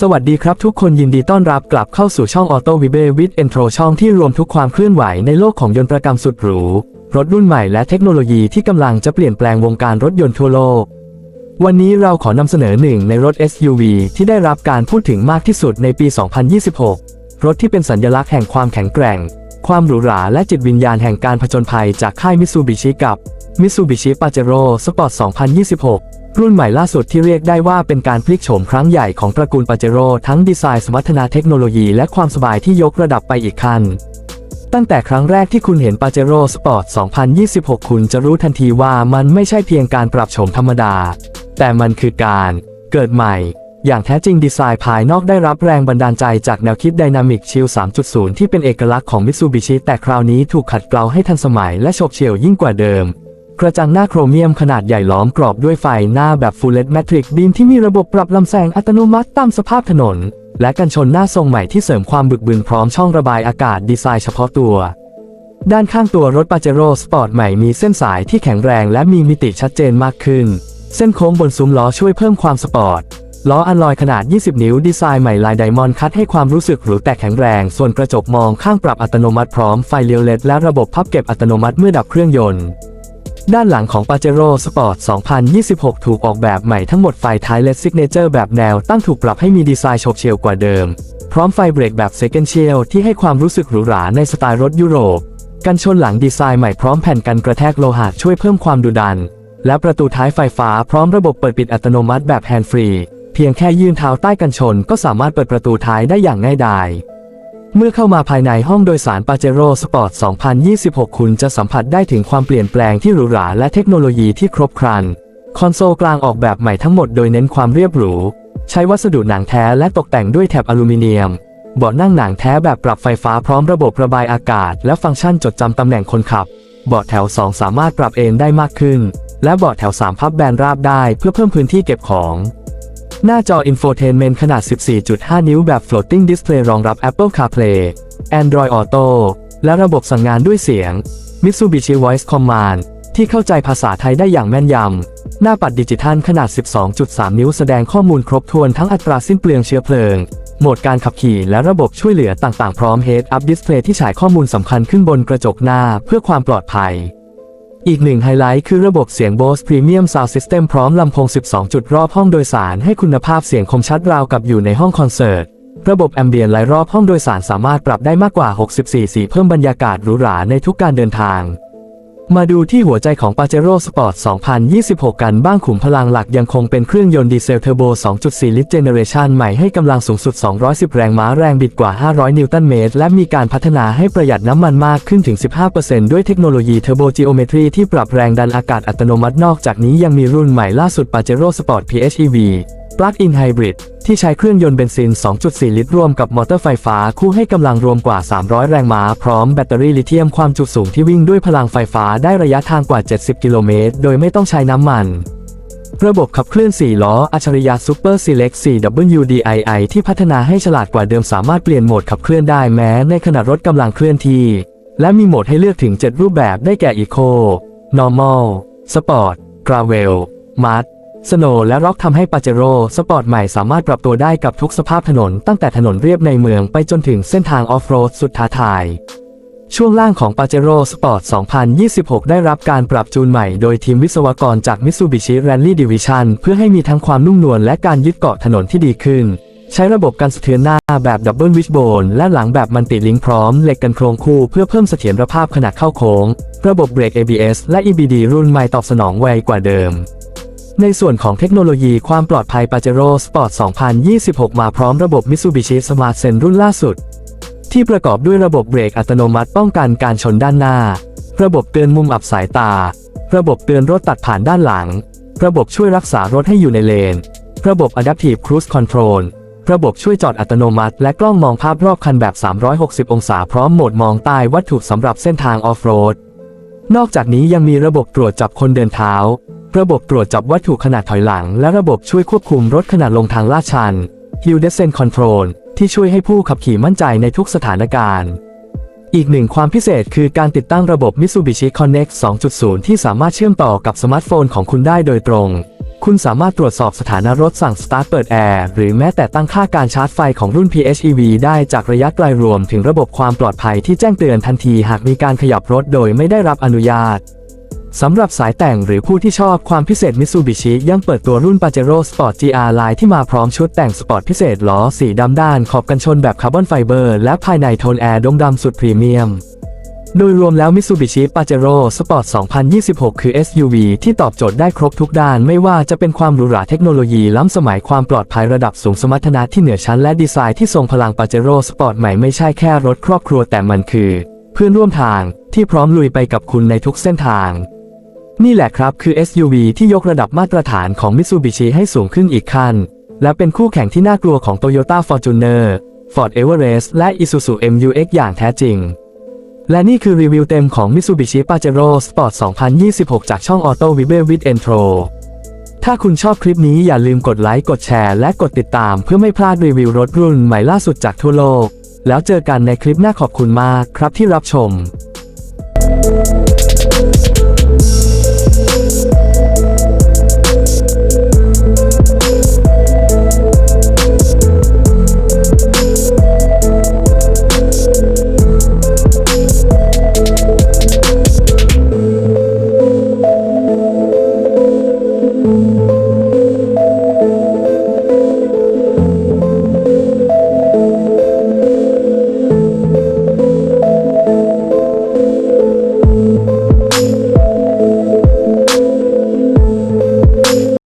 สวัสดีครับทุกคนยินดีต้อนรับกลับเข้าสู่ช่อง Auto v i b e with Intro ช่องที่รวมทุกความเคลื่อนไหวในโลกของยนต์ประกรรมสุดหรู รถรุ่นใหม่และเทคโนโลยีที่กำลังจะเปลี่ยนแปลงวงการรถยนต์ทั่วโลก วันนี้เราขอนำเสนอหนึ่งในรถ SUV ที่ได้รับการพูดถึงมากที่สุดในปี 2026 รถที่เป็นสัญลักษณ์แห่งความแข็งแกร่ง ความหรูหราและจิตวิญญาณแห่งการผจญภัยจากค่ายมิตซูบิชิกับ Mitsubishi Pajero Sport 2026 รุ่นใหม่ล่าสุดที่เรียกได้ว่าเป็นการพลิกโฉมครั้งใหญ่ของตระกูลปาเจโร่ทั้งดีไซน์สมรรถนะเทคโนโลยีและความสบายที่ยกระดับไปอีกขั้นตั้งแต่ครั้งแรกที่คุณเห็น Pajero Sport 2026 คุณจะรู้ทันทีว่ามันไม่ใช่เพียงการปรับโฉมธรรมดา แต่มันคือการเกิดใหม่ อย่างแท้จริงดีไซน์ภายนอกได้รับแรงบันดาลใจจากแนวคิด Dynamic Shield 3.0 ที่เป็นเอกลักษณ์ของ Mitsubishi แต่คราวนี้ถูกขัดเกลาให้ทันสมัยและโฉบเฉี่ยวยิ่งกว่าเดิม กระจังหน้าโครเมียมขนาดใหญ่ล้อมกรอบด้วยไฟหน้าแบบ Full LED Matrix Beam ที่มีระบบปรับลำแสงอัตโนมัติตามสภาพถนน และกันชนหน้าทรงใหม่ที่เสริมความบึกบึนพร้อมช่องระบายอากาศดีไซน์เฉพาะตัว ด้านข้างตัวรถปาเจโร่สปอร์ตใหม่มีเส้นสายที่แข็งแรงและมีมิติชัดเจนมากขึ้น เส้นโค้งบนซุ้มล้อช่วยเพิ่มความสปอร์ตล้ออัลลอยขนาด 20 นิ้วดีไซน์ใหม่ลายไดมอนด์คัดให้ความรู้สึกหรูแต่แข็งแรง ส่วนกระจกมองข้างปรับอัตโนมัติพร้อมไฟเลี้ยวเลดและระบบพับเก็บอัตโนมัติเมื่อดับเครื่องยนต์ ด้านหลังของ Pajero Sport 2026 ถูกออกแบบใหม่ทั้งหมดไฟท้ายเลดซิกเนเจอร์แบบแนวตั้งถูกปรับให้มีดีไซน์โฉบเฉี่ยวกว่าเดิม พร้อมไฟเบรกแบบ Second Shield ที่ให้ความรู้สึกหรูหราในสไตล์รถยุโรป กันชนหลังดีไซน์ใหม่พร้อมแผ่นกันกระแทกโลหะช่วยเพิ่มความดุดัน และประตูท้ายไฟฟ้าพร้อมระบบเปิดปิดอัตโนมัติแบบแฮนด์ฟรี เพียงแค่ยื่นเท้าใต้กันชน ก็สามารถเปิดประตูท้ายได้อย่างง่ายดาย เมื่อเข้ามาภายในห้องโดยสาร Pajero Sport 2026 คุณจะสัมผัสได้ถึงความเปลี่ยนแปลงที่หรูหราและเทคโนโลยีที่ครบครัน คอนโซลกลางออกแบบใหม่ทั้งหมดโดยเน้นความเรียบหรู ใช้วัสดุหนังแท้และตกแต่งด้วยแถบอลูมิเนียม เบาะนั่งหนังแท้แบบปรับไฟฟ้าพร้อมระบบระบายอากาศ และฟังก์ชันจดจำตำแหน่งคนขับ เบาะแถว 2 สามารถปรับเอนได้มากขึ้น และเบาะแถว 3 พับแบนราบได้เพื่อเพิ่มพื้นที่เก็บของ หน้าจอ Infotainment ขนาด 14.5 นิ้วแบบ Floating Display รองรับ Apple CarPlay Android Auto และระบบสั่งงานด้วยเสียง Mitsubishi Voice Command ที่เข้าใจภาษาไทยได้อย่างแม่นยำ หน้าปัดดิจิทัลขนาด 12.3 นิ้วแสดงข้อมูลครบถ้วนทั้งอัตราสิ้นเปลืองเชื้อเพลิง โหมดการขับขี่และระบบช่วยเหลือต่างๆ พร้อม Head Up Display ที่ฉายข้อมูลสำคัญขึ้นบนกระจกหน้าเพื่อความปลอดภัย อีกหนึ่งไฮไลท์คือระบบเสียง Bose Premium Sound System พร้อมลำโพง 12 จุดรอบห้องโดยสารให้คุณภาพเสียงคมชัดราวกับอยู่ในห้องคอนเสิร์ต ระบบแอมเบียนไลายรอบห้องโดยสารสามารถปรับได้มากกว่า 64 สีเพิ่มบรรยากาศหรูหราในทุกการเดินทาง มาดูที่หัวใจของ Pajero Sport 2026 กันบ้างขุมพลังหลักยังคงเป็นเครื่องยนต์ดีเซลเทอร์โบ 2.4 ลิตรเจเนเรชันใหม่ให้กำลังสูงสุด 210 แรงม้าแรงบิดกว่า 500 นิวตันเมตร และมีการพัฒนาให้ประหยัดน้ำมันมากขึ้นถึง 15%ด้วยเทคโนโลยีเทอร์โบจิโอเมตรีที่ปรับแรงดันอากาศอัตโนมัตินอกจากนี้ยังมีรุ่นใหม่ล่าสุด Pajero Sport PHEV Plug-in Hybrid ที่ใช้เครื่องยนต์เบนซิน 2.4 ลิตรรวมกับมอเตอร์ไฟฟ้าคู่ให้กำลังรวมกว่า 300 แรงม้า พร้อมแบตเตอรี่ลิเธียมความจุสูงที่วิ่งด้วยพลังไฟฟ้าได้ระยะทางกว่า 70 กิโลเมตร โดยไม่ต้องใช้น้ำมัน ระบบขับเคลื่อน 4 ล้อ อัจฉริยะ Super Select 4WDII ที่พัฒนาให้ฉลาดกว่าเดิมสามารถเปลี่ยนโหมดขับเคลื่อนได้แม้ในขณะรถกำลังเคลื่อนที่ และมีโหมดให้เลือกถึง 7 รูปแบบได้แก่ Eco Normal Sport Gravel Mud สโนและร็อกทำให้ปาเจโร่สปอร์ตใหม่สามารถปรับตัวได้กับทุกสภาพถนนตั้งแต่ถนนเรียบในเมืองไปจนถึงเส้นทางออฟโรดสุดท้าทาย ช่วงล่างของ Pajero Sport 2026 ได้รับการปรับจูนใหม่โดยทีมวิศวกรจาก Mitsubishi Rally Division เพื่อให้มีทั้งความนุ่มนวลและการยึดเกาะถนนที่ดีขึ้น ใช้ระบบการสะเทือนหน้าแบบ Double Wishbone และหลังแบบมันติลิงพร้อมเหล็กกันโครงคู่เพื่อเพิ่มเสถียรภาพขณะเข้าโค้ง ระบบเบรก ABS และ EBD รุ่นใหม่ตอบสนองไวกว่าเดิม ในส่วนของเทคโนโลยีความปลอดภัย Pajero Sport 2026 มาพร้อมระบบ Mitsubishi Smart Sense รุ่นล่าสุด ที่ประกอบด้วยระบบเบรกอัตโนมัติป้องกันการชนด้านหน้า ระบบเตือนมุมอับสายตา ระบบเตือนรถตัดผ่านด้านหลัง ระบบช่วยรักษารถให้อยู่ในเลน ระบบ Adaptive Cruise Control ระบบช่วยจอดอัตโนมัติ และกล้องมองภาพรอบคันแบบ 360 องศาพร้อมโหมดมองใต้วัตถุสำหรับเส้นทางออฟโรด นอกจากนี้ยังมีระบบตรวจจับคนเดินเท้า ระบบตรวจจับวัตถุขนาดถอยหลัง และระบบช่วยควบคุมรถขณะลงทางลาดชัน Hill Descent Control ที่ช่วยให้ผู้ขับขี่มั่นใจในทุกสถานการณ์ อีกหนึ่งความพิเศษคือการติดตั้งระบบ Mitsubishi Connect 2.0 ที่สามารถเชื่อมต่อกับสมาร์ทโฟนของคุณได้โดยตรง คุณสามารถตรวจสอบสถานะรถสั่งสตาร์ทเปิดแอร์หรือแม้แต่ตั้งค่าการชาร์จไฟของรุ่น PHEV ได้จากระยะไกลรวมถึงระบบความปลอดภัยที่แจ้งเตือนทันทีหากมีการขยับรถโดยไม่ได้รับอนุญาต สำหรับสายแต่งหรือผู้ที่ชอบความพิเศษ Mitsubishi ยังเปิดตัวรุ่น Pajero Sport GR Line ที่มาพร้อมชุดแต่งสปอร์ตพิเศษล้อสีดำด้านขอบกันชนแบบคาร์บอนไฟเบอร์ และภายในโทนแอร์ดงดำสุดพรีเมียม โดยรวมแล้ว Mitsubishi Pajero Sport 2026 คือ SUV ที่ตอบโจทย์ได้ครบทุกด้าน ไม่ว่าจะเป็นความหรูหราเทคโนโลยีล้ำสมัยความปลอดภัยระดับสูงสมรรถนะที่เหนือชั้นและดีไซน์ที่ทรงพลัง Pajero Sport ใหม่ไม่ใช่แค่รถครอบครัวแต่มันคือ เพื่อนร่วมทางที่พร้อมลุยไปกับคุณในทุกเส้นทาง นี่แหละครับคือ SUV ที่ยกระดับมาตรฐานของ Mitsubishi ให้สูงขึ้นอีกขั้น และเป็นคู่แข่งที่น่ากลัวของ Toyota Fortuner Ford Everest และ Isuzu MU-X อย่างแท้จริง และนี่คือรีวิวเต็มของ Mitsubishi Pajero Sport 2026 จากช่อง Auto w i b e with Intro ถ้าคุณชอบคลิปนี้อย่าลืมกดไลค์ กดแชร์ และกดติดตามเพื่อไม่พลาดรีวิวรถรุ่นใหม่ล่าสุดจากทั่วโลก แล้วเจอกันในคลิปหน้าขอบคุณมากครับที่รับชม